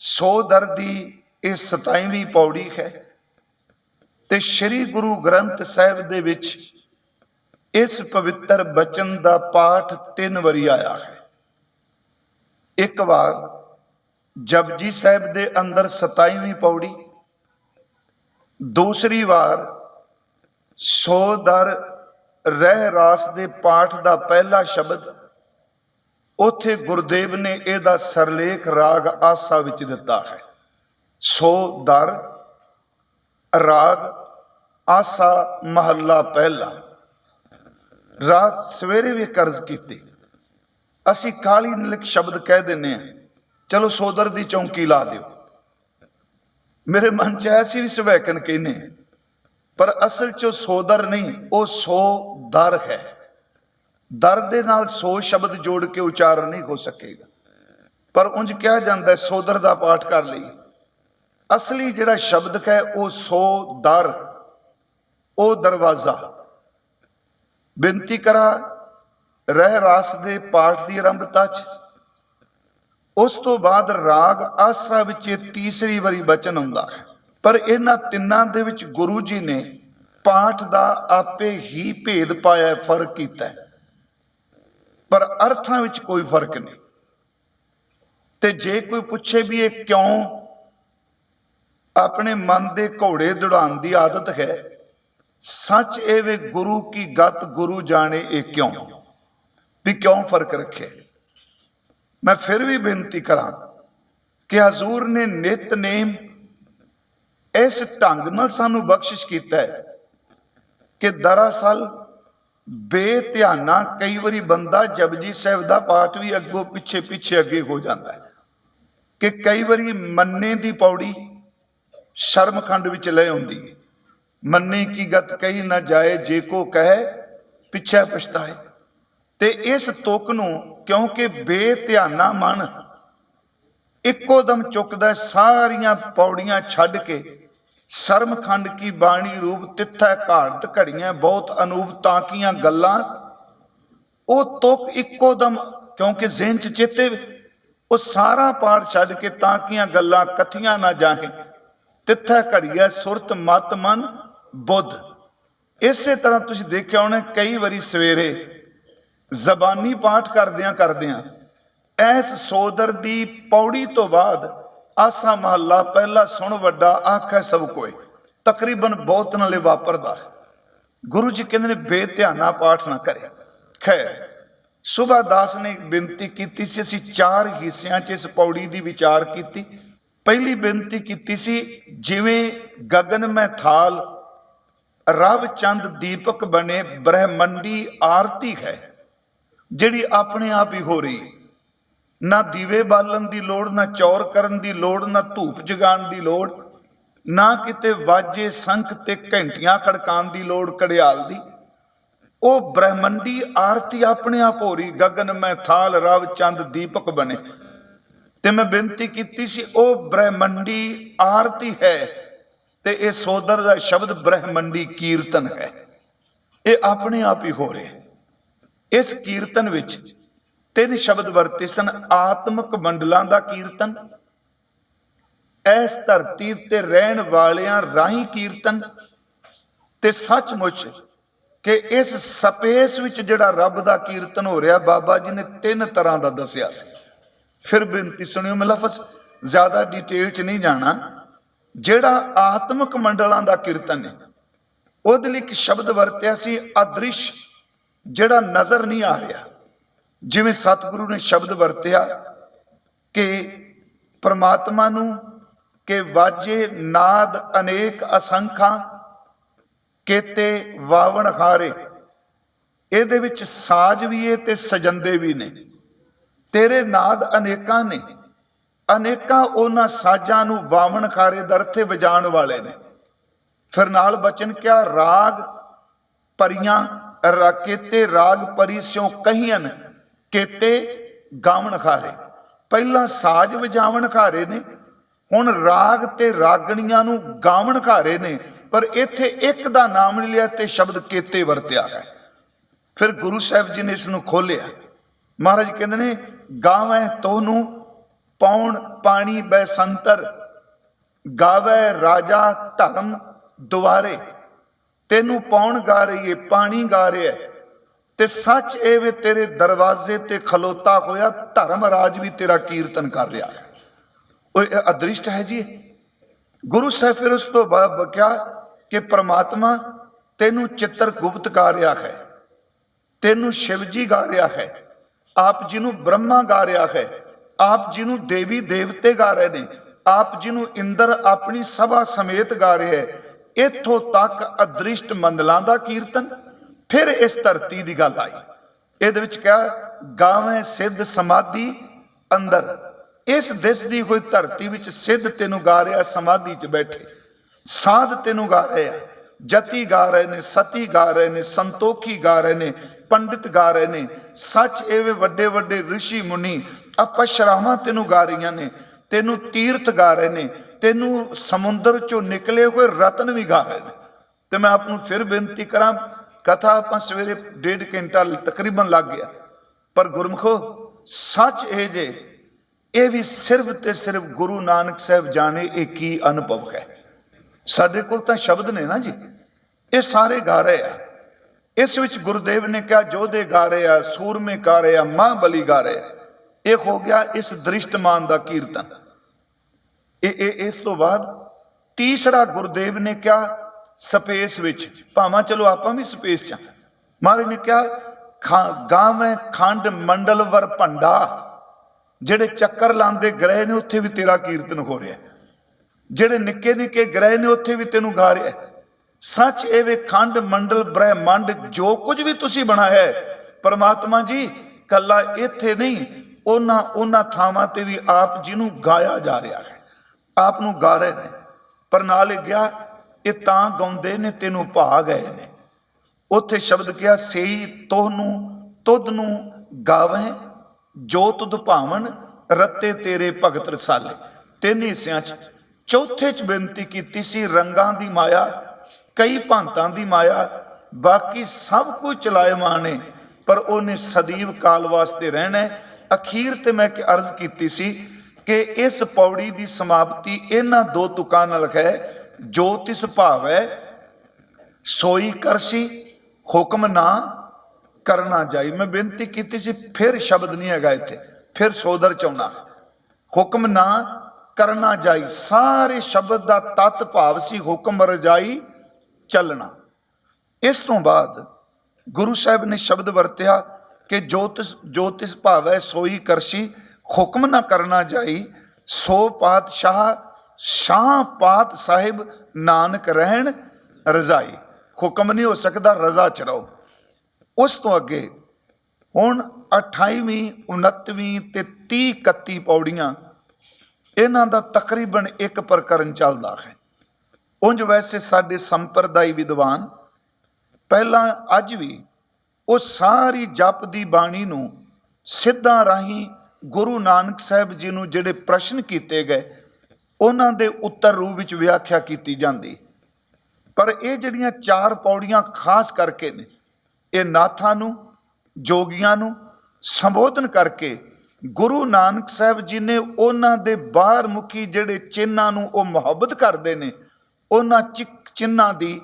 ਸੋ ਦਰ ਦੀ ਇਹ 27ਵੀਂ ਪੌੜੀ ਹੈ ਤੇ ਸ੍ਰੀ ਗੁਰੂ ਗ੍ਰੰਥ ਸਾਹਿਬ ਦੇ ਵਿੱਚ ਇਸ ਪਵਿੱਤਰ ਬਚਨ ਦਾ ਪਾਠ ਤਿੰਨ ਵਾਰੀ ਆਇਆ ਹੈ। ਇੱਕ ਵਾਰ ਜਪਜੀ ਸਾਹਿਬ ਦੇ ਅੰਦਰ 27ਵੀਂ ਪੌੜੀ, ਦੂਸਰੀ ਵਾਰ ਸੋ ਦਰ ਰਹਿ ਰਾਸ ਦੇ ਪਾਠ ਦਾ ਪਹਿਲਾ ਸ਼ਬਦ ਉਥੇ ਗੁਰਦੇਵ ਨੇ ਇਹਦਾ ਸਰਲੇਖ ਰਾਗ ਆਸਾ ਵਿੱਚ ਦਿੱਤਾ ਹੈ। ਸੋ ਦਰ, ਰਾਗ, ਆਸਾ ਮਹੱਲਾ ਪਹਿਲਾ। ਰਾਤ ਸਵੇਰੇ ਵੀ ਕਰਜ਼ ਕੀਤੀ। ਅਸੀਂ ਕਾਲੀ ਨਿਲਕ ਸ਼ਬਦ ਕਹਿ ਦਿੰਨੇ ਆ ਚਲੋ ਸੋਦਰ ਦੀ ਚੌਂਕੀ ਲਾ ਦਿਓ। ਮੇਰੇ ਮਨ ਚ ਐਸੀ ਵੀ ਸਵੈਕਨ ਕਹਿੰਨੇ ਆ। ਪਰ ਅਸਲ ਚ ਸੋਦਰ ਨਹੀਂ, ਉਹ ਸੋ ਦਰ ਹੈ। ਦਰ ਦੇ ਨਾਲ ਸੋ ਸ਼ਬਦ ਜੋੜ ਕੇ ਉਚਾਰਨ ਨਹੀਂ ਹੋ ਸਕੇਗਾ। ਪਰ ਉਂਝ ਕਿਹਾ ਜਾਂਦਾ ਸੋਦਰ ਦਾ ਪਾਠ ਕਰ ਲਈ। ਅਸਲੀ ਜਿਹੜਾ ਸ਼ਬਦ ਹੈ, ਉਹ ਸੋ ਦਰ, ਉਹ ਦਰਵਾਜ਼ਾ। ਬੇਨਤੀ ਕਰਾ, ਰਹਿ ਰਾਸ ਦੇ ਪਾਠ ਦੀ ਆਰੰਭਤਾ ਚ। ਉਸ ਤੋਂ ਬਾਅਦ ਰਾਗ ਆਸਾ ਵਿੱਚ ਤੀਸਰੀ ਵਾਰੀ ਬਚਨ ਆਉਂਦਾ ਹੈ। ਪਰ ਇਹਨਾਂ ਤਿੰਨਾਂ ਦੇ ਵਿੱਚ ਗੁਰੂ ਜੀ ਨੇ ਪਾਠ ਦਾ ਆਪੇ ਹੀ ਭੇਦ ਪਾਇਆ, ਫ਼ਰਕ ਕੀਤਾ ਹੈ। ਪਰ ਅਰਥਾਂ ਵਿੱਚ ਕੋਈ ਫ਼ਰਕ ਨਹੀਂ। ਤੇ ਜੇ ਕੋਈ ਪੁੱਛੇ ਵੀ ਇਹ ਕਿਉਂ ਆਪਣੇ ਮਨ ਦੇ ਘੋੜੇ ਦੌੜਾਉਣ ਦੀ ਆਦਤ ਹੈ, ਸੱਚ ਇਹ ਵੇ ਗੁਰੂ ਕੀ ਗਤ ਗੁਰੂ ਜਾਣੇ ਇਹ ਕਿਉਂ? ਵੀ ਕਿਉਂ ਫ਼ਰਕ ਰੱਖਿਆ? ਮੈਂ ਫਿਰ ਵੀ ਬੇਨਤੀ ਕਰਾਂ ਕਿ ਹਜ਼ੂਰ ਨੇ ਨਿਤਨੇਮ ਇਸ ਢੰਗ ਨਾਲ ਸਾਨੂੰ ਬਖਸ਼ਿਸ਼ ਕੀਤਾ ਹੈ ਕਿ ਦਰਅਸਲ ਬੇਧਿਆਨਾ ਕਈ ਵਾਰੀ ਬੰਦਾ ਜਪਜੀ ਸਾਹਿਬ ਦਾ ਪਾਠ ਵੀ ਅੱਗੋਂ ਪਿੱਛੇ ਪਿੱਛੇ ਅੱਗੇ ਹੋ ਜਾਂਦਾ ਹੈ ਕਿ ਕਈ ਵਾਰੀ ਮੰਨੇ ਦੀ ਪੌੜੀ ਸ਼ਰਮਖੰਡ ਵਿੱਚ ਲੈ ਆਉਂਦੀ ਹੈ। ਮੰਨੇ ਕੀ ਗਤ ਕਹੀ ਨਾ ਜਾਏ, ਜੇ ਕੋ ਕਹੇ, ਪਿੱਛੇ ਪਛਤਾਏ। ਤੇ ਇਸ ਤੁਕ ਨੂੰ ਕਿਉਂਕਿ ਬੇਧਿਆਨਾ ਮਨ ਇੱਕੋ ਦਮ ਚੁੱਕਦਾ ਸਾਰੀਆਂ ਪੌੜੀਆਂ ਛੱਡ ਕੇ ਸ਼ਰਮਖੰਡ ਕੀ ਬਾਣੀ ਰੂਪ ਤਿੱਥੈ ਘਾੜਤ ਘੜੀਆਂ ਬਹੁਤ ਅਨੂਪ ਤਾਂ ਤਾਕੀਆਂ ਗੱਲਾਂ। ਉਹ ਤੁਕ ਇੱਕੋ ਦਮ, ਕਿਉਂਕਿ ਜ਼ਿਹਨ ਚ ਚੇਤੇ ਉਹ ਸਾਰਾ ਪਾਠ ਛੱਡ ਕੇ ਤਾਂ ਤਾਕੀਆਂ ਗੱਲਾਂ ਕਥੀਆਂ ਨਾ ਜਾਹੇ। ਤਿੱਥੈ ਘੜੀਐ ਸੁਰਤ ਮਤ ਮਨ ਬੁੱਧ। ਇਸੇ ਤਰ੍ਹਾਂ ਤੁਸੀਂ ਦੇਖਿਆ ਹੋਣਾ, ਕਈ ਵਾਰੀ ਸਵੇਰੇ ਜ਼ਬਾਨੀ ਪਾਠ ਕਰਦਿਆਂ ਕਰਦਿਆਂ ਐਸ ਸੋਦਰ ਦੀ ਪੌੜੀ ਤੋਂ ਬਾਅਦ ਆਸਾ ਮਹੱਲਾ ਪਹਿਲਾ ਸੁਣ ਵੱਡਾ ਆਖੈ ਸਭ ਕੋਏ ਤਕਰੀਬਨ ਬਹੁਤ ਨਾਲੇ ਵਾਪਰਦਾ ਗੁਰੂ ਜੀ ਕਹਿੰਦੇ ਨੇ, ਬੇਧਿਆਨਾ ਪਾਠ ਨਾ ਕਰਿਆ ਖੈਰ ਸੁਭਾ ਦਾਸ ਨੇ ਬੇਨਤੀ ਕੀਤੀ ਸੀ, ਅਸੀਂ ਚਾਰ ਹਿੱਸਿਆਂ 'ਚ ਇਸ ਪੌੜੀ ਦੀ ਵਿਚਾਰ ਕੀਤੀ। ਪਹਿਲੀ ਬੇਨਤੀ ਕੀਤੀ ਸੀ, ਜਿਵੇਂ ਗਗਨ ਮੈਂ ਥਾਲ, ਰਵ ਚੰਦ ਦੀਪਕ ਬਣੇ, ਬ੍ਰਹਮੰਡੀ ਆਰਤੀ ਹੈ, ਜਿਹੜੀ ਆਪਣੇ ਆਪ ਹੀ ਹੋ ਰਹੀ ਹੈ। ਨਾ ਦੀਵੇ ਬਾਲਣ ਦੀ ਲੋੜ, ਨਾ ਚੌਰ ਕਰਨ ਦੀ ਲੋੜ, ਨਾ ਧੂਪ ਜਗਾਉਣ ਦੀ ਲੋੜ, ਨਾ ਕਿਤੇ ਵਾਜੇ ਸੰਖ ਤੇ ਘੰਟੀਆਂ ਖੜਕਾਉਣ ਦੀ ਲੋੜ ਕੜਿਆਲ ਦੀ। ਉਹ ਬ੍ਰਹਮੰਡੀ ਆਰਤੀ ਆਪਣੇ ਆਪ ਹੋ ਰਹੀ ਗगन ਮੈਂ ਥਾਲ ਰਵ ਚੰਦ ਦੀਪਕ ਬਣੇ। ਤੇ ਮੈਂ ਬੇਨਤੀ ਕੀਤੀ ਸੀ, ਉਹ ਬ੍ਰਹਮੰਡੀ ਆਰਤੀ ਹੈ ਤੇ ਇਹ ਸੋਦਰ ਦਾ ਸ਼ਬਦ ਬ੍ਰਹਮੰਡੀ ਕੀਰਤਨ ਹੈ। ਇਹ ਆਪਣੇ ਆਪ ਹੀ ਹੋ ਰਿਹਾ। ਇਸ ਕੀਰਤਨ ਵਿੱਚ ਤਿੰਨ ਸ਼ਬਦ ਵਰਤੇ ਸਨ, ਆਤਮਿਕ ਮੰਡਲਾਂ ਦਾ ਕੀਰਤਨ। ਇਸ ਧਰਤੀ ਤੇ ਰਹਿਣ ਵਾਲਿਆਂ ਰਾਹੀਂ ਕੀਰਤਨ। ਤੇ ਸੱਚਮੁੱਚ ਕਿ ਇਸ ਸਪੇਸ ਵਿੱਚ ਜਿਹੜਾ ਰੱਬ ਦਾ ਕੀਰਤਨ ਹੋ ਰਿਹਾ, ਬਾਬਾ ਜੀ ਨੇ ਤਿੰਨ ਤਰ੍ਹਾਂ ਦਾ ਦੱਸਿਆ ਸੀ। ਫਿਰ ਬੇਨਤੀ ਸੁਣਿਓ ਮੈਂ ਲਫ਼ਜ਼, ਜ਼ਿਆਦਾ ਡਿਟੇਲ ਚ ਨਹੀਂ ਜਾਣਾ। ਜਿਹੜਾ ਆਤਮਿਕ ਮੰਡਲਾਂ ਦਾ ਕੀਰਤਨ ਹੈ, ਉਹਦੇ ਲਈ ਇੱਕ ਸ਼ਬਦ ਵਰਤਿਆ ਸੀ, ਅਦ੍ਰਿਸ਼, ਜਿਹੜਾ ਨਜ਼ਰ ਨਹੀਂ ਆ ਰਿਹਾ। ਜਿਵੇਂ ਸਤਿਗੁਰੂ ਨੇ ਸ਼ਬਦ ਵਰਤਿਆ ਕਿ ਪ੍ਰਮਾਤਮਾ ਨੂੰ ਕਿ ਵਾਜੇ ਨਾਦ ਅਨੇਕ ਅਸੰਖਾਂ ਕੇਤੇ ਵਾਵਣ ਖਾਰੇ ਇਹਦੇ ਵਿੱਚ ਸਾਜ ਵੀ ਏ ਤੇ ਸਜੰਦੇ ਵੀ ਨੇ। ਤੇਰੇ ਨਾਦ ਅਨੇਕਾਂ ਨੇ। ਅਨੇਕਾਂ ਉਹਨਾਂ ਸਾਜ਼ਾਂ ਨੂੰ ਵਾਵਣ ਖਾਰੇ ਦਰਥੇ ਵਜਾਣ ਵਾਲੇ ਨੇ। ਫਿਰ ਨਾਲ ਬਚਨ ਕਿਆ? ਰਾਗ ਪਰੀਆਂ ਰਾ ਕੇਤੇ ਰਾਗ ਪਰੀ ਸਿਉ ਕਹੀਨ ਕੇਤੇ ਗਾਵਣ ਖਾਰੇ ਪਹਿਲਾਂ ਸਾਜ ਵਜਾਵਣ ਖਾਰੇ ਨੇ, ਹੁਣ ਰਾਗ ਤੇ ਰਾਗਣੀਆਂ ਨੂੰ ਗਾਵਣ ਖਾਰੇ ਨੇ, ਪਰ ਇੱਥੇ ਇੱਕ ਦਾ ਨਾਮ ਨਹੀਂ ਲਿਆ ਤੇ ਸ਼ਬਦ ਕੇਤੇ ਵਰਤਿਆ ਹੈ। ਫਿਰ ਗੁਰੂ ਸਾਹਿਬ ਜੀ ਨੇ ਇਸ ਨੂੰ ਖੋਲਿਆ ਮਹਾਰਾਜ ਕਹਿੰਦੇ ਨੇ, ਗਾਵੇਂ ਤੋਨੂੰ ਪੌਣ ਪਾਣੀ ਬੈਸੰਤਰ ਗਾਵੇ ਰਾਜਾ ਧਰਮ ਦੁਆਰੇ, ਤੈਨੂੰ ਪੌਣ ਗਾ ਰਹੀ ਏ ਪਾਣੀ ਗਾ ਰਿਹਾ। ਤੇ ਸੱਚ ਇਹ ਵੇ ਤੇਰੇ ਦਰਵਾਜ਼ੇ ਤੇ ਖਲੋਤਾ ਹੋਇਆ, ਧਰਮ ਰਾਜ ਵੀ ਤੇਰਾ ਕੀਰਤਨ ਕਰ ਰਿਹਾ ਹੈ। ਉਹ ਅਦ੍ਰਿਸ਼ਟ ਹੈ ਜੀ ਗੁਰੂ ਸਾਹਿਬ ਫਿਰ ਉਸ ਤੋਂ ਬਾਅਦ ਬਕਿਆ ਕਿ ਪ੍ਰਮਾਤਮਾ ਤੈਨੂੰ ਚਿੱਤਰ ਗਾ ਰਿਹਾ ਹੈ, ਤੈਨੂੰ ਸ਼ਿਵ ਜੀ ਗਾ ਰਿਹਾ ਹੈ, ਆਪ ਜੀ ਨੂੰ ਬ੍ਰਹਮਾ ਗਾ ਰਿਹਾ ਹੈ, ਆਪ ਜੀ ਨੂੰ ਦੇਵੀ ਦੇਵਤੇ ਗਾ ਰਹੇ ਨੇ, ਆਪ ਜੀ ਨੂੰ ਇੰਦਰ ਆਪਣੀ ਸਭਾ ਸਮੇਤ ਗਾ ਰਿਹਾ ਹੈ, ਇੱਥੋਂ ਤੱਕ ਅਦ੍ਰਿਸ਼ਟ ਮੰਡਲਾਂ ਦਾ ਕੀਰਤਨ ਫਿਰ ਇਸ ਧਰਤੀ ਦੀ ਗੱਲ ਆਈ। ਇਹਦੇ ਵਿੱਚ ਕਿਹਾ, ਗਾਵੇਂ ਸਿੱਧ ਸਮਾਧੀ ਅੰਦਰ। ਇਸ ਦਿਸ ਦੀ ਕੋਈ ਧਰਤੀ ਵਿੱਚ ਸਿੱਧ ਤੈਨੂੰ ਗਾ ਰਿਹਾ, ਸਮਾਧੀ 'ਚ ਬੈਠੇ। ਸਾਧ ਤੈਨੂੰ ਗਾ ਰਹੇ ਜਤੀ ਗਾ ਰਹੇ ਨੇ, ਸਤੀ ਗਾ ਰਹੇ ਨੇ, ਸੰਤੋਖੀ ਗਾ ਰਹੇ ਨੇ, ਪੰਡਿਤ ਗਾ ਰਹੇ ਨੇ। ਸੱਚ ਐਵੇਂ ਵੱਡੇ ਵੱਡੇ ઋષਿ ਮੁਨੀ, ਅਪਸ਼ਰਾਵਾਂ ਤੈਨੂੰ ਗਾ ਰਹੀਆਂ ਨੇ। ਤੈਨੂੰ ਤੀਰਥ ਗਾ ਰਹੇ ਨੇ। ਤੈਨੂੰ ਸਮੁੰਦਰ ਚੋਂ ਨਿਕਲੇ ਹੋਏ ਰਤਨ ਵੀ ਗਾ ਰਹੇ ਨੇ। ਤੇ ਮੈਂ ਆਪ ਨੂੰ ਫਿਰ ਬੇਨਤੀ ਕਰਾਂ ਕਥਾ ਆਪਾਂ ਸਵੇਰੇ ਡੇਢ ਘੰਟਾ ਤਕਰੀਬਨ ਲੱਗ ਗਿਆ। ਪਰ ਗੁਰਮਖੋ, ਸੱਚ ਇਹ ਜੇ, ਇਹ ਵੀ ਸਿਰਫ ਤੇ ਸਿਰਫ ਗੁਰੂ ਨਾਨਕ ਸਾਹਿਬ ਜਾਣੇ ਇਹ ਕੀ ਅਨੁਭਵ ਹੈ। ਸਾਡੇ ਕੋਲ ਤਾਂ ਸ਼ਬਦ ਨੇ ਨਾ ਜੀ। ਇਹ ਸਾਰੇ ਗਾ ਰਹੇ ਆ। ਇਸ ਵਿੱਚ ਗੁਰਦੇਵ ਨੇ ਕਿਹਾ ਜੋਧੇ ਗਾ ਰਹੇ ਆ, ਸੂਰਮੇ ਗਾ ਰਹੇ ਆ ਮਹਾਬਲੀ ਗਾ ਰਹੇ ਆ। ਇਹ ਹੋ ਗਿਆ ਇਸ ਦ੍ਰਿਸ਼ਟਮਾਨ ਦਾ ਕੀਰਤਨ। ਇਹ ਇਹ, ਇਸ ਤੋਂ ਬਾਅਦ ਤੀਸਰਾ ਗੁਰਦੇਵ ਨੇ ਕਿਹਾ ਸਪੇਸ ਵਿੱਚ। ਭਾਵਾਂ ਚਲੋ ਆਪਾਂ ਵੀ ਸਪੇਸ ਚ ਮਹਾਰਾਜ ਨੇ ਕਿਹਾ, ਖਾ- ਗਾਵੇਂ ਖੰਡ ਮੰਡਲ ਵਰ ਭੰਡਾ। ਜਿਹੜੇ ਚੱਕਰ ਲਾਉਂਦੇ ਗ੍ਰਹਿ ਨੇ ਉੱਥੇ ਵੀ ਤੇਰਾ ਕੀਰਤਨ ਹੋ ਰਿਹਾ ਜਿਹੜੇ ਨਿੱਕੇ ਨਿੱਕੇ ਗ੍ਰਹਿ ਨੇ ਉੱਥੇ ਵੀ ਤੈਨੂੰ ਗਾ ਰਿਹਾ ਸੱਚ ਇਹ ਵੇ ਖੰਡ ਮੰਡਲ ਬ੍ਰਹਿਮੰਡ ਜੋ ਕੁਝ ਵੀ ਤੁਸੀਂ ਬਣਾਇਆ ਹੈ, ਪਰਮਾਤਮਾ ਜੀ, ਕੱਲਾ ਇੱਥੇ ਨਹੀਂ, ਉਹਨਾਂ ਉਹਨਾਂ ਥਾਵਾਂ ਤੇ ਵੀ ਆਪ ਜਿਹਨੂੰ ਗਾਇਆ ਜਾ ਰਿਹਾ ਹੈ। ਆਪ ਨੂੰ ਗਾ ਰਹੇ ਨੇ। ਪਰ ਨਾਲ ਇਹ ਗਿਆ ਇਹ ਤਾਂ ਗਾਉਂਦੇ ਨੇ, ਤੈਨੂੰ ਭਾ ਗਏ ਨੇ। ਉੱਥੇ ਸ਼ਬਦ ਕਿਹਾ, ਸਈ ਤੋਹਨੂੰ ਤੁਧ ਨੂੰ ਗਾਵੇਂ ਜੋ ਤੁਧ ਭਾਵਨ, ਰੱਤੇ ਤੇਰੇ ਭਗਤ ਰਸਾਲੇ। ਤਿੰਨ ਹਿੱਸਿਆਂ ਚ ਚੌਥੇ ਚ ਬੇਨਤੀ ਕੀਤੀ ਸੀ, ਰੰਗਾਂ ਦੀ ਮਾਇਆ, ਕਈ ਭਾਂਤਾਂ ਦੀ ਮਾਇਆ, ਬਾਕੀ ਸਭ ਕੁਝ ਚਲਾਇਮਾਨ ਹੈ ਪਰ ਉਹਨੇ ਸਦੀਵ ਕਾਲ ਵਾਸਤੇ ਰਹਿਣਾ ਅਖੀਰ ਤੇ ਮੈਂ ਕਿ ਅਰਜ਼ ਕੀਤੀ ਸੀ ਕਿ ਇਸ ਪੌੜੀ ਦੀ ਸਮਾਪਤੀ ਇਹਨਾਂ ਦੋ ਤੁਕਾਂ ਨਾਲ ਹੈ ਜੋ ਤਿਸ ਭਾਵੈ ਸੋਈ ਕਰਸੀ ਹੁਕਮ ਨਾ ਕਰਨਾ ਜਾਈ। ਮੈਂ ਬੇਨਤੀ ਕੀਤੀ ਸੀ, ਫਿਰ ਸ਼ਬਦ ਨਹੀਂ ਹੈਗਾ ਇੱਥੇ, ਫਿਰ ਸੋਦਰ ਚਾਉਣਾ ਹੁਕਮ ਨਾ ਕਰਨਾ ਜਾਈ, ਸਾਰੇ ਸ਼ਬਦ ਦਾ ਤਤ ਭਾਵ ਸੀ ਹੁਕਮ ਰਜਾਈ ਚੱਲਣਾ। ਇਸ ਤੋਂ ਬਾਅਦ ਗੁਰੂ ਸਾਹਿਬ ਨੇ ਸ਼ਬਦ ਵਰਤਿਆ ਕਿ ਜੋਤਿਸ ਜੋਤਿਸ ਭਾਵੈ ਸੋਈ ਕਰਸ਼ੀ ਹੁਕਮ ਨਾ ਕਰਨਾ ਜਾਈ, ਸੋ ਪਾਤਸ਼ਾਹ ਸ਼ਾਹ ਪਾਤ ਸਾਹਿਬ ਨਾਨਕ ਰਹਿਣ ਰਜ਼ਾਈ। ਹੁਕਮ ਨਹੀਂ ਹੋ ਸਕਦਾ ਰਜ਼ਾ ਚ ਰਹੋ ਉਸ ਤੋਂ ਅੱਗੇ ਹੁਣ 28ਵੀਂ 29ਵੀਂ ਤੇ 30 31 ਪੌੜੀਆਂ ਇਹਨਾਂ ਦਾ ਤਕਰੀਬਨ ਇੱਕ ਪ੍ਰਕਰਨ ਚੱਲਦਾ ਹੈ। ਉਂਝ ਵੈਸੇ ਸਾਡੇ ਸੰਪਰਦਾਇ ਵਿਦਵਾਨ ਪਹਿਲਾਂ ਅੱਜ ਵੀ ਉਹ ਸਾਰੀ ਜਪ ਦੀ ਬਾਣੀ ਨੂੰ ਸਿੱਧਾਂ ਰਾਹੀਂ ਗੁਰੂ ਨਾਨਕ ਸਾਹਿਬ ਜੀ ਨੂੰ ਜਿਹੜੇ ਪ੍ਰਸ਼ਨ ਕੀਤੇ ਗਏ ਉਹਨਾਂ ਦੇ ਉੱਤਰ ਰੂਪ ਵਿੱਚ ਵਿਆਖਿਆ ਕੀਤੀ ਜਾਂਦੀ। ਪਰ ਇਹ ਜਿਹੜੀਆਂ ਚਾਰ ਪੌੜੀਆਂ ਖਾਸ ਕਰਕੇ ਨੇ, ਇਹ ਨਾਥਾਂ ਨੂੰ, ਜੋਗੀਆਂ ਨੂੰ ਸੰਬੋਧਨ ਕਰਕੇ ਗੁਰੂ ਨਾਨਕ ਸਾਹਿਬ ਜੀ ਨੇ ਉਹਨਾਂ ਦੇ ਬਾਹਰ ਮੁਖੀ ਜਿਹੜੇ ਚਿੰਨਾਂ ਨੂੰ ਉਹ ਮੁਹੱਬਤ ਕਰਦੇ ਨੇ, ਉਹਨਾਂ ਚਿ- ਚਿੰਨ੍ਹਾਂ ਦੀ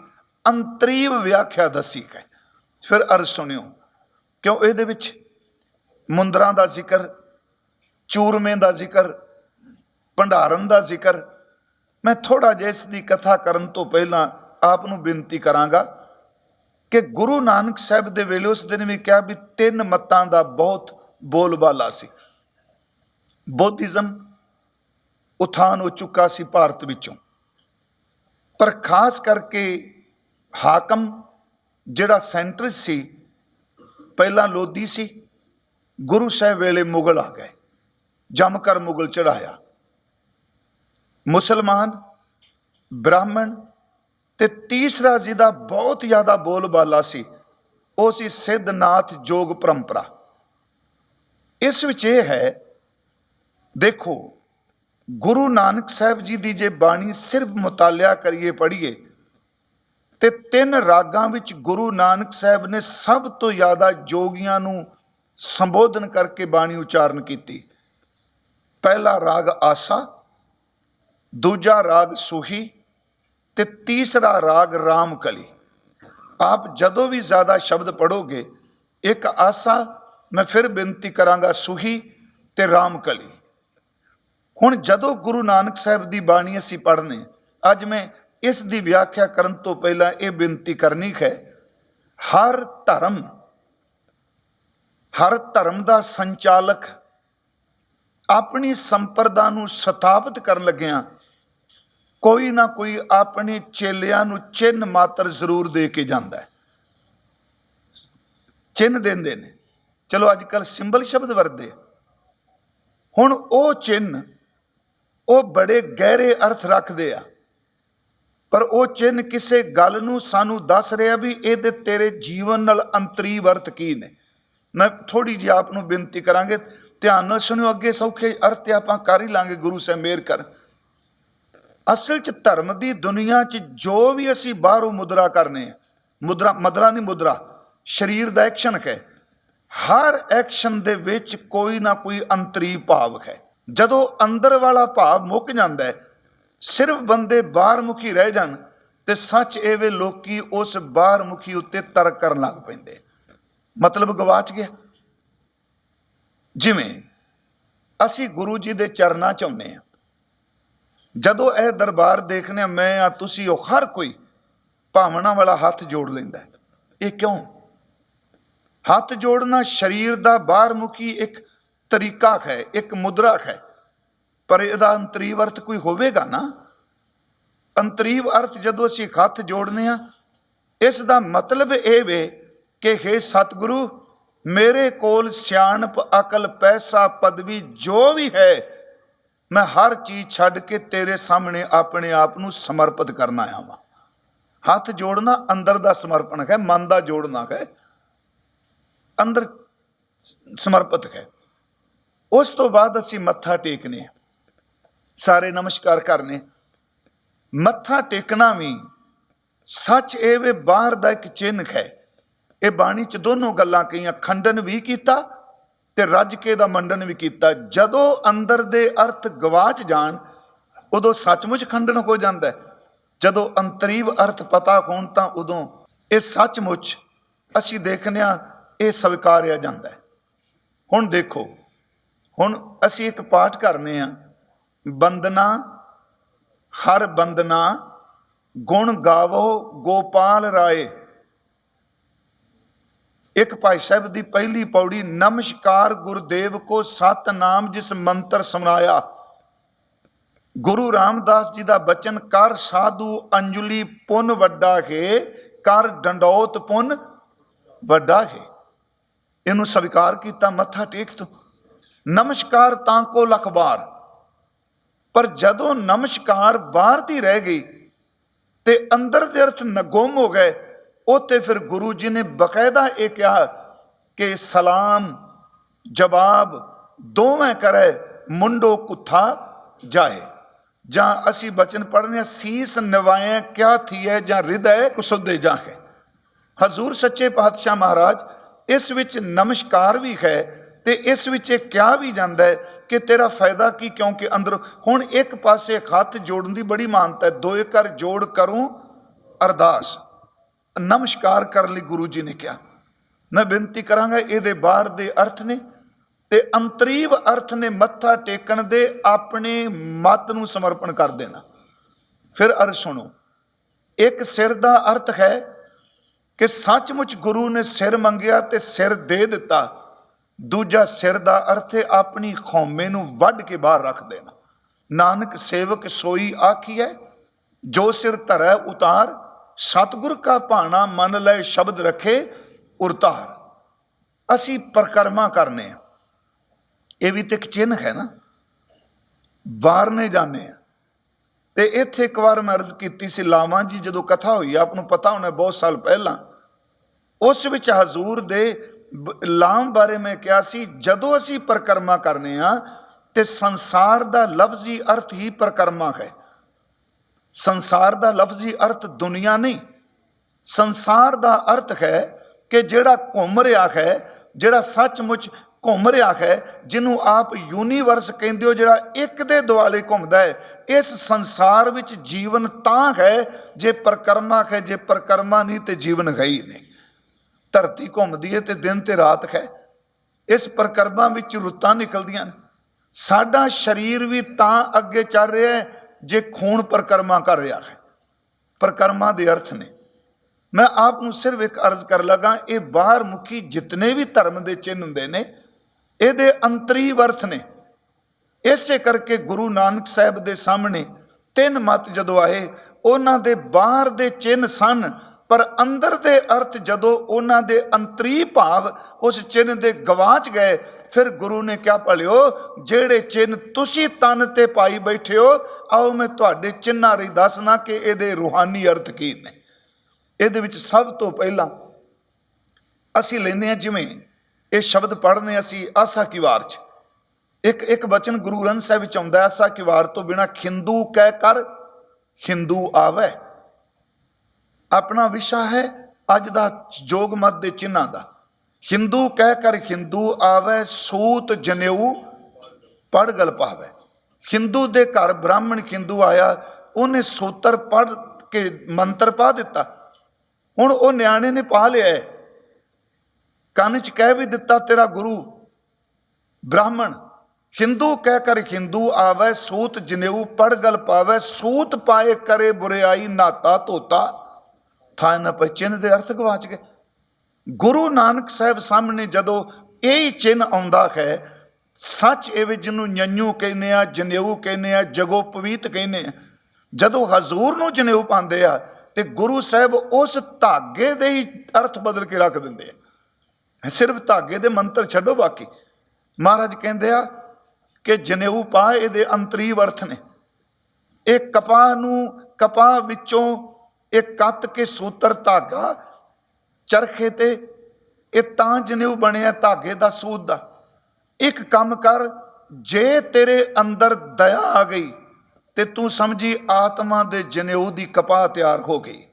ਅੰਤਰੀਵ ਵਿਆਖਿਆ ਦੱਸੀ ਹੈ ਫਿਰ ਅਰਜ਼ ਸੁਣਿਓ, ਕਿਉਂ ਇਹਦੇ ਵਿੱਚ ਮੁੰਦਰਾਂ ਦਾ ਜ਼ਿਕਰ, ਚੂਰਮੇ ਦਾ ਜ਼ਿਕਰ ਭੰਡਾਰਨ ਦਾ ਜ਼ਿਕਰ। ਮੈਂ ਥੋੜਾ ਜਿਹਾ ਇਸ ਦੀ ਕਥਾ ਕਰਨ ਤੋਂ ਪਹਿਲਾਂ ਆਪ ਨੂੰ ਬੇਨਤੀ ਕਰਾਂਗਾ ਕਿ ਗੁਰੂ ਨਾਨਕ ਸਾਹਿਬ ਦੇ ਵੇਲੇ ਉਸ ਦਿਨ ਵੀ ਕਿਹਾ ਵੀ ਤਿੰਨ ਮਤਾਂ ਦਾ ਬਹੁਤ ਬੋਲਬਾਲਾ ਸੀ। ਬੁੱਧਿਜ਼ਮ ਉਥਾਨ ਹੋ ਚੁੱਕਾ ਸੀ ਭਾਰਤ ਵਿੱਚੋਂ। ਪਰ ਖਾਸ ਕਰਕੇ ਹਾਕਮ, ਜਿਹੜਾ ਸੈਂਟਰ ਸੀ, ਪਹਿਲਾਂ ਲੋਧੀ ਸੀ, ਗੁਰੂ ਸਾਹਿਬ ਵੇਲੇ ਮੁਗਲ ਆ ਗਏ ਜੰਮ ਕਰ ਮੁਗਲ ਚੜਾਇਆ ਮੁਸਲਮਾਨ, ਬ੍ਰਾਹਮਣ ਤੇ ਤੀਸਰਾ ਜਿਹਦਾ ਬਹੁਤ ਜ਼ਿਆਦਾ ਬੋਲਬਾਲਾ ਸੀ, ਉਹ ਸੀ ਸਿੱਧਨਾਥ ਜੋਗ ਪਰੰਪਰਾ। ਇਸ ਵਿੱਚ ਇਹ ਹੈ, ਦੇਖੋ, ਗੁਰੂ ਨਾਨਕ ਸਾਹਿਬ ਜੀ ਦੀ ਜੇ ਬਾਣੀ ਸਿਰਫ ਮੁਤਾਲਿਆ ਕਰੀਏ ਪੜ੍ਹੀਏ, ਤੇ ਤਿੰਨ ਰਾਗਾਂ ਵਿੱਚ ਗੁਰੂ ਨਾਨਕ ਸਾਹਿਬ ਨੇ ਸਭ ਤੋਂ ਜ਼ਿਆਦਾ ਜੋਗੀਆਂ ਨੂੰ ਸੰਬੋਧਨ ਕਰਕੇ ਬਾਣੀ ਉਚਾਰਨ ਕੀਤੀ। ਪਹਿਲਾ ਰਾਗ ਆਸਾ ਦੂਜਾ ਰਾਗ ਸੁਹੀ ਤੇ ਤੀਸਰਾ ਰਾਗ ਰਾਮਕਲੀ ਆਪ ਜਦੋਂ ਵੀ ਜ਼ਿਆਦਾ ਸ਼ਬਦ ਪੜੋਗੇ ਇੱਕ ਆਸਾ ਮੈਂ ਫਿਰ ਬੇਨਤੀ ਕਰਾਂਗਾ ਸੁਹੀ ਤੇ ਰਾਮਕਲੀ ਹੁਣ ਜਦੋਂ ਗੁਰੂ ਨਾਨਕ ਸਾਹਿਬ ਦੀ ਬਾਣੀ ਅਸੀਂ ਪੜ੍ਹਨੇ, ਅੱਜ ਮੈਂ ਇਸ ਦੀ ਵਿਆਖਿਆ ਕਰਨ ਤੋਂ ਪਹਿਲਾਂ ਇਹ ਬੇਨਤੀ ਕਰਨੀ ਹੈ, ਹਰ ਧਰਮ ਹਰ ਧਰਮ ਦਾ ਸੰਚਾਲਕ ਆਪਣੀ ਸੰਪਰਦਾ ਨੂੰ ਸਥਾਪਿਤ ਕਰਨ ਲੱਗਿਆਂ ਕੋਈ ਨਾ ਕੋਈ ਆਪਣੇ ਚੇਲਿਆਂ ਨੂੰ ਚਿੰਨ ਮਾਤਰ ਜ਼ਰੂਰ ਦੇ ਕੇ ਜਾਂਦਾ ਹੈ। ਚਿੰਨ ਦਿੰਦੇ ਨੇ। ਚਲੋ ਅੱਜ ਕੱਲ ਸਿੰਬਲ ਸ਼ਬਦ ਵਰਦੇ ਹੁਣ ਉਹ ਚਿੰਨ ਉਹ ਬੜੇ ਗਹਿਰੇ ਅਰਥ ਰੱਖਦੇ ਆ। ਪਰ ਉਹ ਚਿੰਨ ਕਿਸੇ ਗੱਲ ਨੂੰ ਸਾਨੂੰ ਦੱਸ ਰਿਹਾ ਵੀ ਇਹਦੇ ਤੇਰੇ ਜੀਵਨ ਨਾਲ ਅੰਤਰੀ ਵਰਤ ਕੀ ਨੇ। ਮੈਂ ਥੋੜੀ ਜਿਹੀ ਆਪ ਨੂੰ ਬੇਨਤੀ ਕਰਾਂਗੇ, ਧਿਆਨ ਨਾਲ ਸੁਣਿਓ, ਅੱਗੇ ਸੌਖੇ ਅਰਥ ਆਪਾਂ ਕਰ ਹੀ ਲਾਂਗੇ, ਗੁਰੂ ਸਾਹਿਬ ਮਿਹਰ ਕਰ ਅਸਲ ਚ ਧਰਮ ਦੀ ਦੁਨੀਆ ਚ ਜੋ ਵੀ ਅਸੀਂ ਬਾਹਰੋਂ ਮੁਦਰਾ ਕਰਨੇ ਆ, ਮੁਦਰਾ, ਮਦਰਾ ਨਹੀਂ ਮੁਦਰਾ, ਸਰੀਰ ਦਾ ਐਕਸ਼ਨ ਹੈ। ਹਰ ਐਕਸ਼ਨ ਦੇ ਵਿੱਚ ਕੋਈ ਨਾ ਕੋਈ ਅੰਤਰੀ ਭਾਵ ਹੈ। ਜਦੋਂ ਅੰਦਰ ਵਾਲਾ ਭਾਵ ਮੁੱਕ ਜਾਂਦਾ ਹੈ, ਸਿਰਫ ਬੰਦੇ ਬਾਹਰ ਮੁਖੀ ਰਹਿ ਜਾਣ ਤੇ ਸੱਚ ਇਹ ਵੇ ਲੋਕੀ ਉਸ ਬਾਹਰ ਮੁਖੀ ਉੱਤੇ ਤਰਕ ਕਰਨ ਲੱਗ ਪੈਂਦੇ ਮਤਲਬ ਗਵਾਚ ਗਿਆ। ਜਿਵੇਂ ਅਸੀਂ ਗੁਰੂ ਜੀ ਦੇ ਚਰਨਾਂ ਚ ਆਉਂਦੇ ਹਾਂ ਜਦੋਂ ਇਹ ਦਰਬਾਰ ਦੇਖਨੇ ਆ ਮੈਂ ਆ ਤੁਸੀਂ, ਉਹ ਹਰ ਕੋਈ ਭਾਵਨਾ ਵਾਲਾ ਹੱਥ ਜੋੜ ਲੈਂਦਾ ਹੈ। ਇਹ ਕਿਉਂ? ਹੱਥ ਜੋੜਨਾ ਸਰੀਰ ਦਾ ਬਾਹਰਮੁਖੀ ਇੱਕ ਤਰੀਕਾ ਹੈ, ਇੱਕ ਮੁਦਰਾ ਹੈ। ਪਰ ਇਹਦਾ ਅੰਤਰੀਵ ਅਰਥ ਕੋਈ ਹੋਵੇਗਾ ਨਾ? ਅੰਤਰੀਵ ਅਰਥ ਜਦੋਂ ਅਸੀਂ ਹੱਥ ਜੋੜਨੇ ਆ ਇਸ ਦਾ ਮਤਲਬ ਇਹ ਵੇ ਕਿ हे ਸਤਿਗੁਰੂ, ਮੇਰੇ ਕੋਲ ਸਿਆਣਪ, ਅਕਲ, ਪੈਸਾ, ਪਦਵੀ ਜੋ ਵੀ ਹੈ ਮੈਂ ਹਰ ਚੀਜ਼ ਛੱਡ ਕੇ ਤੇਰੇ ਸਾਹਮਣੇ ਆਪਣੇ ਆਪ ਨੂੰ ਸਮਰਪਿਤ ਕਰਨ ਆਇਆ ਹਾਂ ਹੱਥ ਜੋੜਨਾ ਅੰਦਰ ਦਾ ਸਮਰਪਣ ਹੈ, ਮਨ ਦਾ ਜੋੜਨਾ ਹੈ। ਅੰਦਰ ਸਮਰਪਿਤ ਹੈ। ਉਸ ਤੋਂ ਬਾਅਦ ਅਸੀਂ ਮੱਥਾ ਟੇਕਨੇ ਸਾਰੇ ਨਮਸਕਾਰ ਕਰਨੇ। ਮੱਥਾ ਟੇਕਣਾ ਵੀ ਸੱਚ ਇਹ ਵੇ ਬਾਹਰ ਦਾ ਇੱਕ ਚਿੰਨ੍ਹ ਹੈ। ਇਹ ਬਾਣੀ ਚ ਦੋਨੋਂ ਗੱਲਾਂ ਕਹੀਆਂ, ਖੰਡਨ ਵੀ ਕੀਤਾ ਤੇ ਰੱਜ ਕੇ ਦਾ ਮੰਡਨ ਵੀ ਕੀਤਾ। ਜਦੋਂ ਅੰਦਰ ਦੇ ਅਰਥ ਗਵਾਚ ਜਾਣ, ਉਦੋਂ ਸੱਚਮੁੱਚ ਖੰਡਨ ਹੋ ਜਾਂਦਾ ਹੈ। ਜਦੋਂ ਅੰਤਰੀਵ ਅਰਥ ਪਤਾ ਹੋਣ, ਤਾਂ ਉਦੋਂ ਇਹ ਸੱਚਮੁੱਚ ਅਸੀਂ ਦੇਖਨੇ ਆ ਇਹ ਸਵੀਕਾਰਿਆ ਜਾਂਦਾ ਹੈ। ਹੁਣ ਦੇਖੋ, ਹੁਣ ਅਸੀਂ ਇੱਕ ਪਾਠ ਕਰਨੇ ਆ ਬੰਦਨਾ, ਹਰ ਬੰਦਨਾ, ਗੁਣ ਗਾਵੋ, ਗੋਪਾਲ ਰਾਏ। ਇੱਕ ਭਾਈ ਸਾਹਿਬ ਦੀ ਪਹਿਲੀ ਪੌੜੀ, ਨਮਸਕਾਰ ਗੁਰਦੇਵ ਕੋ ਸਤਨਾਮ ਜਿਸ ਮੰਤਰ ਸੁਣਾਇਆ ਗੁਰੂ ਰਾਮਦਾਸ ਜੀ ਦਾ ਬਚਨ, ਕਰ ਸਾਧੂ ਅੰਜਲੀ ਪੁੰਨ ਵੱਡਾ ਹੈ, ਕਰ ਡੰਡੌਤ ਪੁੰਨ ਵੱਡਾ ਹੈ। ਇਹਨੂੰ ਸਵੀਕਾਰ ਕੀਤਾ, ਮੱਥਾ ਟੇਕ ਤੋ। ਨਮਸਕਾਰ ਤਾਂ ਕੋ ਲਖਬਾਰ ਪਰ ਜਦੋਂ ਨਮਸਕਾਰ ਬਾਹਰ ਦੀ ਰਹਿ ਗਈ ਤੇ ਅੰਦਰ ਦੇ ਅਰਥ ਨਗੁੰਮ ਹੋ ਗਏ ਉੱਤੇ ਫਿਰ ਗੁਰੂ ਜੀ ਨੇ ਬਕਾਇਦਾ ਇਹ ਕਿਹਾ ਕਿ ਸਲਾਮ ਜਵਾਬ ਦੋਵੇਂ ਕਰੇ ਮੁੰਡੋ ਕੁੱਥਾ ਜਾਏ। ਜਾਂ ਅਸੀਂ ਬਚਨ ਪੜ੍ਹਨੇ ਆ, ਸੀਸ ਨਿਵਾਏ ਕਿਆ ਥੀਏ ਜਾਂ ਹਿਰਦੈ ਕੁਸੁਦੇ ਜਾਹੇ। ਹਜ਼ੂਰ ਸੱਚੇ ਪਾਤਸ਼ਾਹ ਮਹਾਰਾਜ ਇਸ ਵਿੱਚ ਨਮਸਕਾਰ ਵੀ ਹੈ ਤੇ ਇਸ ਵਿੱਚ ਇਹ ਕਿਹਾ ਵੀ ਜਾਂਦਾ ਹੈ ਕਿ ਤੇਰਾ ਫਾਇਦਾ ਕੀ? ਕਿਉਂਕਿ ਅੰਦਰ ਹੁਣ ਇੱਕ ਪਾਸੇ ਹੱਥ ਜੋੜਨ ਦੀ ਬੜੀ ਮਾਨਤਾ ਹੈ ਦੋਏ ਕਰ ਜੋੜ ਕਰੂੰ ਅਰਦਾਸ। ਨਮਸਕਾਰ ਕਰਨ ਲਈ ਗੁਰੂ ਜੀ ਨੇ ਕਿਹਾ। ਮੈਂ ਬੇਨਤੀ ਕਰਾਂਗਾ ਇਹਦੇ ਬਾਹਰ ਦੇ ਅਰਥ ਨੇ ਤੇ ਅੰਤਰੀਵ ਅਰਥ ਨੇ ਮੱਥਾ ਟੇਕਣ ਦੇ ਆਪਣੇ ਮਤ ਨੂੰ ਸਮਰਪਣ ਕਰ ਦੇਣਾ। ਫਿਰ ਅਰ ਸੁਣੋ, ਇੱਕ ਸਿਰ ਦਾ ਅਰਥ ਹੈ ਕਿ ਸੱਚਮੁੱਚ ਗੁਰੂ ਨੇ ਸਿਰ ਮੰਗਿਆ ਤੇ ਸਿਰ ਦੇ ਦਿੱਤਾ। ਦੂਜਾ ਸਿਰ ਦਾ ਅਰਥ ਹੈ ਆਪਣੀ ਖੌਮੇ ਨੂੰ ਵੱਢ ਕੇ ਬਾਹਰ ਰੱਖ ਦੇਣਾ। ਨਾਨਕ ਸੇਵਕ ਸੋਈ ਆਖੀ ਹੈ, ਜੋ ਸਿਰ ਧਰੈ ਉਤਾਰ ਸਤਿਗੁਰ ਕਾ ਭਾਣਾ ਮਨ ਲੈ ਸ਼ਬਦ ਰੱਖੇ ਉਰਤਾਰ। ਅਸੀਂ ਪ੍ਰਕਰਮਾ ਕਰਨੇ ਆ। ਇਹ ਵੀ ਤੇ ਇੱਕ ਚਿੰਨ੍ਹ ਹੈ ਨਾ। ਵਾਰਨੇ ਜਾਂਦੇ ਆ। ਤੇ ਇੱਥੇ ਇੱਕ ਵਾਰ ਮੈਂ ਅਰਜ਼ ਕੀਤੀ ਸੀ ਲਾਵਾਂ ਜੀ, ਜਦੋਂ ਕਥਾ ਹੋਈ, ਆਪ ਨੂੰ ਪਤਾ ਹੋਣਾ ਬਹੁਤ ਸਾਲ ਪਹਿਲਾਂ। ਉਸ ਵਿੱਚ ਹਜ਼ੂਰ ਦੇ ਲਾਮ ਬਾਰੇ ਮੈਂ ਕਿਹਾ ਸੀ, ਜਦੋਂ ਅਸੀਂ ਪ੍ਰਕਰਮਾ ਕਰਨੇ ਆ, ਤੇ ਸੰਸਾਰ ਦਾ ਲਫ਼ਜ਼ੀ ਅਰਥ ਹੀ ਪ੍ਰਕਰਮਾ ਹੈ। ਸੰਸਾਰ ਦਾ ਲਫ਼ਜ਼ੀ ਅਰਥ ਦੁਨੀਆ ਨਹੀਂ। ਸੰਸਾਰ ਦਾ ਅਰਥ ਹੈ ਕਿ ਜਿਹੜਾ ਘੁੰਮ ਰਿਹਾ ਹੈ, ਜਿਹੜਾ ਸੱਚਮੁੱਚ ਘੁੰਮ ਰਿਹਾ ਹੈ, ਜਿਹਨੂੰ ਆਪ ਯੂਨੀਵਰਸ ਕਹਿੰਦੇ ਹੋ, ਜਿਹੜਾ ਇੱਕ ਦੇ ਦੁਆਲੇ ਘੁੰਮਦਾ ਹੈ, ਇਸ ਸੰਸਾਰ ਵਿੱਚ ਜੀਵਨ ਤਾਂ ਹੈ ਜੇ ਪ੍ਰਕਰਮਾ ਹੈ, ਜੇ ਪ੍ਰਕਰਮਾ ਨਹੀਂ ਤੇ ਜੀਵਨ ਹੈ ਹੀ ਨਹੀਂ। ਧਰਤੀ ਘੁੰਮਦੀ ਹੈ ਤੇ ਦਿਨ ਤੇ ਰਾਤ ਹੈ। ਇਸ ਪ੍ਰਕਰਮਾਂ ਵਿੱਚ ਰੁੱਤਾਂ ਨਿਕਲਦੀਆਂ ਨੇ। ਸਾਡਾ ਸਰੀਰ ਵੀ ਤਾਂ ਅੱਗੇ ਚੱਲ ਰਿਹਾ ਹੈ ਜੇ ਖੂਨ ਪ੍ਰਕਰਮਾ ਕਰ ਰਿਹਾ ਹੈ, ਪ੍ਰਕਰਮਾ ਦੇ ਅਰਥ ਨੇ। ਮੈਂ ਆਪ ਨੂੰ ਸਿਰਫ ਇੱਕ ਅਰਜ਼ ਕਰ ਲਗਾ, ਇਹ ਬਾਹਰ ਮੁਖੀ ਜਿਤਨੇ ਵੀ ਧਰਮ ਦੇ ਚਿੰਨ੍ਹ ਹੁੰਦੇ ਨੇ, ਇਹਦੇ ਅੰਤਰੀ ਅਰਥ ਨੇ। ਇਸੇ ਕਰਕੇ ਗੁਰੂ ਨਾਨਕ ਸਾਹਿਬ ਦੇ ਸਾਹਮਣੇ ਤਿੰਨ ਮਤ ਜਦੋਂ ਆਏ, ਉਹਨਾਂ ਦੇ ਬਾਹਰ ਦੇ ਚਿੰਨ੍ਹ ਸਨ, ਪਰ ਅੰਦਰ ਦੇ ਅਰਥ ਜਦੋਂ ਉਹਨਾਂ ਦੇ ਅੰਤਰੀ ਭਾਵ ਉਸ ਚਿੰਨ੍ਹ ਦੇ ਗਵਾਚ ਗਏ ਫਿਰ ਗੁਰੂ ਨੇ ਕਿਹਾ ਭਲਿਓ ਜਿਹੜੇ ਚਿੰਨ੍ਹ ਤੁਸੀਂ ਤਨ ਤੇ ਪਾਈ ਬੈਠੇ ਹੋ ਆਓ ਮੈਂ ਤੁਹਾਡੇ ਚਿੰਨਾਂ ਰਹੀ ਦੱਸਣਾ ਕਿ ਇਹਦੇ ਰੂਹਾਨੀ ਅਰਥ ਕੀ ਨੇ ਇਹਦੇ ਵਿੱਚ ਸਭ ਤੋਂ ਪਹਿਲਾਂ ਅਸੀਂ ਲੈਂਦੇ ਹਾਂ ਜਿਵੇਂ ਇਹ ਸ਼ਬਦ ਪੜ੍ਹਨੇ ਅਸੀਂ ਆਸਾ ਕੀ ਵਾਰ ਚ ਇੱਕ ਇੱਕ ਬਚਨ ਗੁਰੂ ਗ੍ਰੰਥ ਸਾਹਿਬ ਵਿੱਚ ਆਉਂਦਾ ਆਸਾ ਕੀ ਵਾਰ ਤੋਂ ਬਿਨਾ ਖਿੰਦੂ ਕਹਿ ਕਰ ਹਿੰਦੂ ਆਵੇ ਆਪਣਾ ਵਿਸ਼ਾ ਹੈ ਅੱਜ ਦਾ ਜੋਗ ਮਤ ਦੇ ਚਿੰਨਾਂ ਦਾ ਹਿੰਦੂ ਕਹਿ ਕਰ ਹਿੰਦੂ ਆਵੇ, ਸੂਤ ਜਨੇਊ ਪੜ ਗਲ ਪਾਵੇ ਹਿੰਦੂ ਦੇ ਘਰ ਬ੍ਰਾਹਮਣ ਹਿੰਦੂ ਆਇਆ, ਉਹਨੇ ਸੂਤਰ ਪੜ ਕੇ ਮੰਤਰ ਪਾ ਦਿੱਤਾ। ਹੁਣ ਉਹ ਨਿਆਣੇ ਨੇ ਪਾ ਲਿਆ ਹੈ। ਕੰਨ ਚ ਕਹਿ ਵੀ ਦਿੱਤਾ, ਤੇਰਾ ਗੁਰੂ ਬ੍ਰਾਹਮਣ। ਹਿੰਦੂ ਕਹਿ ਕਰ ਹਿੰਦੂ ਆਵੇ, ਸੂਤ ਜਨੇਊ ਪੜ ਗਲ ਪਾਵੇ। ਸੂਤ ਪਾਏ ਕਰੇ ਬੁਰਿਆਈ ਨਾਤਾ ਧੋਤਾ। ਥਾ ਨਾ ਪਛਿਨ ਦੇ ਅਰਥ ਗਵਾਚ ਗਏ। ਗੁਰੂ ਨਾਨਕ ਸਾਹਿਬ ਸਾਹਮਣੇ ਜਦੋਂ ਇਹ ਚਿੰਨ ਆਉਂਦਾ ਹੈ, ਸੱਚ ਇਹ ਵੀ ਜਿਹਨੂੰ ਨਿਆਂਯੂ ਕਹਿੰਦੇ ਆ, ਜਨੇਊ ਕਹਿੰਦੇ ਆ, ਜਗੋ ਪਵੀਤ ਕਹਿੰਦੇ ਆ, ਜਦੋਂ ਹਜ਼ੂਰ ਨੂੰ ਜਨੇਊ ਪਾਉਂਦੇ ਆ ਤੇ ਗੁਰੂ ਸਾਹਿਬ ਉਸ ਧਾਗੇ ਦੇ ਹੀ ਅਰਥ ਬਦਲ ਕੇ ਰੱਖ ਦਿੰਦੇ ਆ। ਸਿਰਫ ਧਾਗੇ ਦੇ ਮੰਤਰ ਛੱਡੋ ਬਾਕੀ। ਮਹਾਰਾਜ ਕਹਿੰਦੇ ਆ ਕਿ ਜਨੇਊ ਪਾ, ਇਹਦੇ ਅੰਤਰੀ ਅਰਥ ਨੇ। ਇਹ ਕਪਾਹ ਨੂੰ, ਕਪਾਹ ਵਿੱਚੋਂ ਇਹ ਕੱਤ ਕੇ ਸੂਤਰ ਧਾਗਾ ਚਰਖੇ ਤੇ, ਇਹ ਤਾਂ ਜਨੇਊ ਬਣਿਆ ਧਾਗੇ ਦਾ ਸੂਤ ਦਾ। ਇੱਕ ਕੰਮ ਕਰ, ਜੇ ਤੇਰੇ ਅੰਦਰ ਦਇਆ ਆ ਗਈ, ਤੇ ਤੂੰ ਸਮਝੀ ਆਤਮਾ ਦੇ ਜਨੇਊ ਦੀ ਕਪਾਹ ਤਿਆਰ ਹੋ ਗਈ।